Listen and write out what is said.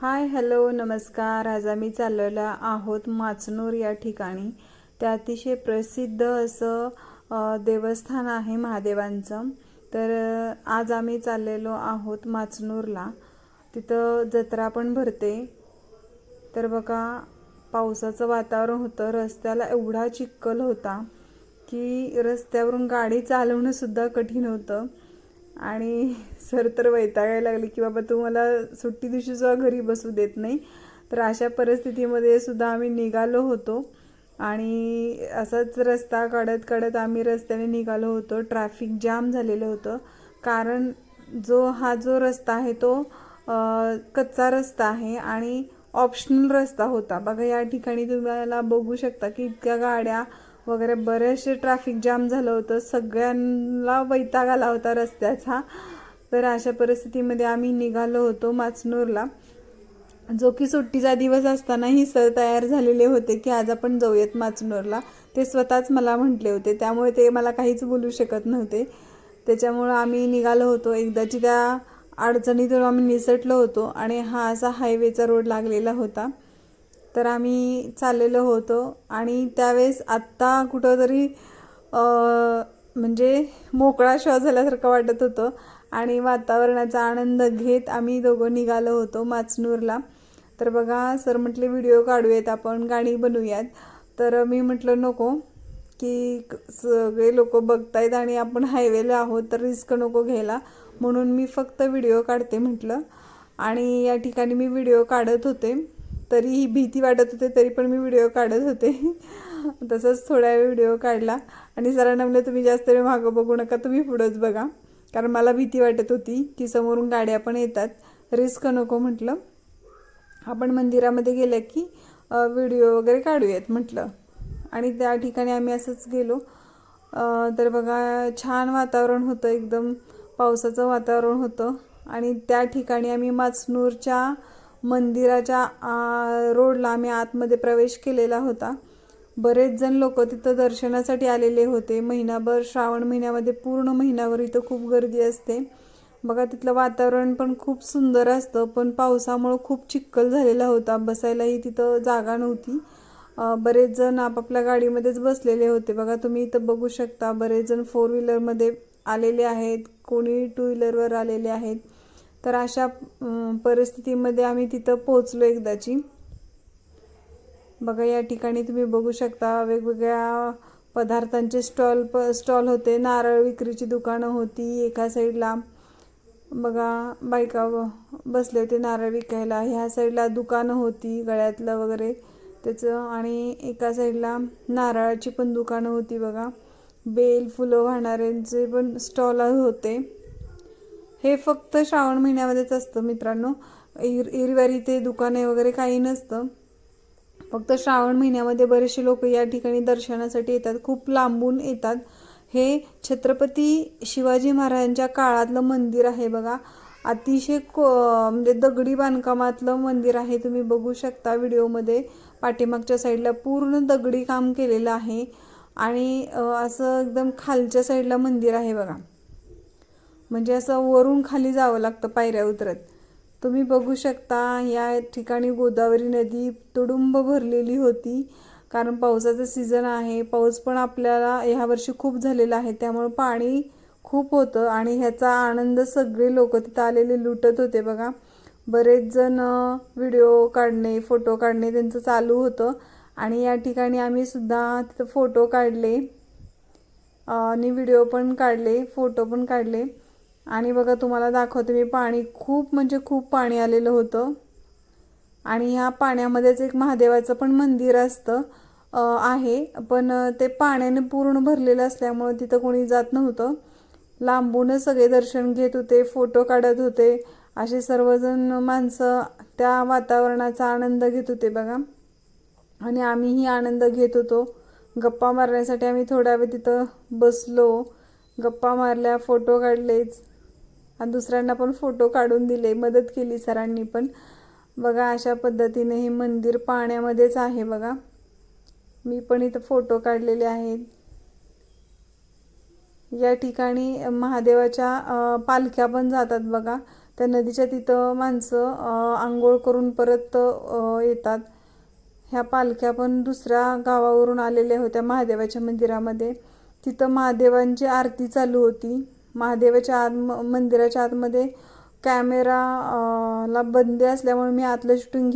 Hi hello नमस्कार. आज आम्ही चाललेला आहोत माचनूर या ठिकाणी. ते अतिशय प्रसिद्ध असं देवस्थान आहे महादेवांचं. तर आज आम्ही चाललेलो आहोत माचनूरला. तिथं जत्रा पण भरते. तर बघा पावसाचं वातावरण होतं. रस्त्याला एवढा चिक्कल होता की रस्त्यावरून गाडी चालवणंसुद्धा कठीण होतं. आणि सर तर वैतागायला लागले की बाबा तू मला सुट्टी दिवशी सुद्धा घरी बसू देत नाही. तर अशा परिस्थितीमध्ये सुद्धा आम्ही निघालो होतो. आणि असाच रस्ता काढत काढत आम्ही रस्त्याने निघालो होतो. ट्रॅफिक जाम झालेलं होतं. कारण जो हा जो रस्ता आहे तो कच्चा रस्ता आहे आणि ऑप्शनल रस्ता होता. बघा या ठिकाणी तुम्हाला बघू शकता की इतक्या गाड्या वगैरे बरेचसे ट्रॅफिक जाम झालं होतं. सगळ्यांना वैताग आला होता रस्त्याचा. तर अशा परिस्थितीमध्ये आम्ही निघालो होतो माचनूरला. जो की सुट्टीचा दिवस असतानाही सर तयार झालेले होते की आज आपण जाऊयात माचनूरला. ते स्वतःच मला म्हटले होते. त्यामुळे ते मला काहीच बोलू शकत नव्हते. त्याच्यामुळं आम्ही निघालो होतो. एकदाची त्या अडचणीतून आम्ही निसटलो होतो आणि हा असा हायवेचा रोड लागलेला होता. तर आम्ही चाललेलो होतो आणि त्यावेळेस आत्ता कुठंतरी म्हणजे मोकळा श्वास झाल्यासारखं वाटत होतं आणि वातावरणाचा आनंद घेत आम्ही दोघं निघालो होतो माचनूरला. तर बघा सर म्हटले व्हिडिओ काढूयात आपण गाणी बनवूयात. तर मी म्हटलं नको की क- सगळे लोक बघतायत आणि आपण हायवेला आहोत तर रिस्क नको घ्यायला. म्हणून मी फक्त व्हिडिओ काढते म्हटलं आणि या ठिकाणी मी व्हिडिओ काढत होते. तरीही भीती वाटत होते तरी पण मी व्हिडिओ काढत होते. तसंच थोडा वेळ व्हिडिओ काढला. आणि सरांना म्हणलं तुम्ही जास्त वेळ मागं बघू नका तुम्ही पुढंच बघा. कारण मला भीती वाटत होती की समोरून गाड्या पण येतात. रिस्क नको म्हटलं. आपण मंदिरामध्ये गेलं की व्हिडिओ वगैरे काढूयात म्हटलं. आणि त्या ठिकाणी आम्ही असंच गेलो. तर बघा छान वातावरण होतं एकदम पावसाचं वातावरण होतं. आणि त्या ठिकाणी आम्ही माचनूरच्या मंदिराच्या रोडला आम्ही आतमध्ये प्रवेश केलेला होता. बरेच जण लोक तिथं दर्शनासाठी आलेले होते. महिनाभर श्रावण महिन्यामध्ये पूर्ण महिनाभर इथं खूप गर्दी असते. बघा तिथलं वातावरण पण खूप सुंदर असतं पण पावसामुळं खूप चिखल झालेला होता. बसायलाही तिथं जागा नव्हती. बरेच जण आपापल्या गाडीमध्येच बसलेले होते. बघा तुम्ही इथं बघू शकता बरेच जण फोर व्हीलरमध्ये आलेले आहेत कोणी टू व्हीलरवर आलेले आहेत. तर अशा परिस्थितीमध्ये आम्ही तिथं पोहोचलो एकदाची. बघा या ठिकाणी तुम्ही बघू शकता वेगवेगळ्या पदार्थांचे स्टॉल प स्टॉल होते. नारळ विक्रीची दुकानं होती एका साईडला. बघा बायका बसले होते नारळ विकायला. ह्या साईडला दुकानं होती गळ्यातलं वगैरे. त्याचं आणि एका साईडला नारळाची पण दुकानं होती बघा. बेल फुलं वाहणाऱ्यांचे पण स्टॉल होते. हे फक्त श्रावण महिन्यामध्येच असतं मित्रांनो. इर इरवारी ते दुकाने वगैरे काही नसतं. फक्त श्रावण महिन्यामध्ये बरेचसे लोक या ठिकाणी दर्शनासाठी येतात खूप लांबून येतात. हे छत्रपती शिवाजी महाराजांच्या काळातलं मंदिर आहे बघा. अतिशय को म्हणजे दगडी बांधकामातलं मंदिर आहे तुम्ही बघू शकता व्हिडिओमध्ये. पाठीमागच्या साईडला पूर्ण दगडी काम केलेलं आहे. आणि असं एकदम खालच्या साईडला मंदिर आहे बघा. म्हणजे असं वरून खाली जावं लागतं पायऱ्या उतरत. तुम्ही बघू शकता या ठिकाणी गोदावरी नदी तुडुंब भरलेली होती. कारण पावसाचं सीझन आहे. पाऊस पण आपल्याला ह्या वर्षी खूप झालेला आहे. त्यामुळं पाणी खूप होतं आणि ह्याचा आनंद सगळे लोक तिथं आलेले लुटत होते बघा. बरेच जण व्हिडिओ काढणे फोटो काढणे त्यांचं चालू होतं. आणि या ठिकाणी आम्ही सुद्धा तिथं फोटो काढले. आणि व्हिडिओ पण काढले फोटो पण काढले. आणि बघा तुम्हाला दाखवते मी पाणी. खूप म्हणजे खूप पाणी आलेलं होतं. आणि ह्या पाण्यामध्येच एक महादेवाचं पण मंदिर असतं आहे. पण ते पाण्याने पूर्ण भरलेलं असल्यामुळं तिथं कोणी जात नव्हतं. लांबूनच सगळे दर्शन घेत होते फोटो काढत होते. असे सर्वजण माणसं त्या वातावरणाचा आनंद घेत होते बघा. आणि आम्हीही आनंद घेत होतो. गप्पा मारण्यासाठी आम्ही थोडा वेळ तिथं बसलो. गप्पा मारल्या फोटो काढलेच. आणि दुसऱ्यांना पण फोटो काढून दिले. मदत केली सरांनी पण. बघा अशा पद्धतीने हे मंदिर पाण्यामध्येच आहे बघा. मी पण इथं फोटो काढलेले आहेत. या ठिकाणी महादेवाच्या पालख्या पण जातात बघा. त्या नदीच्या तिथं माणसं आंघोळ करून परत येतात. ह्या पालख्या पण दुसऱ्या गावावरून आलेल्या होत्या महादेवाच्या मंदिरामध्ये. तिथं महादेवांची आरती चालू होती. महादेवाच्या आत मंदिराच्या आतमध्ये कॅमेरा ला बंदी असल्यामुळे मी आतलं शूटिंग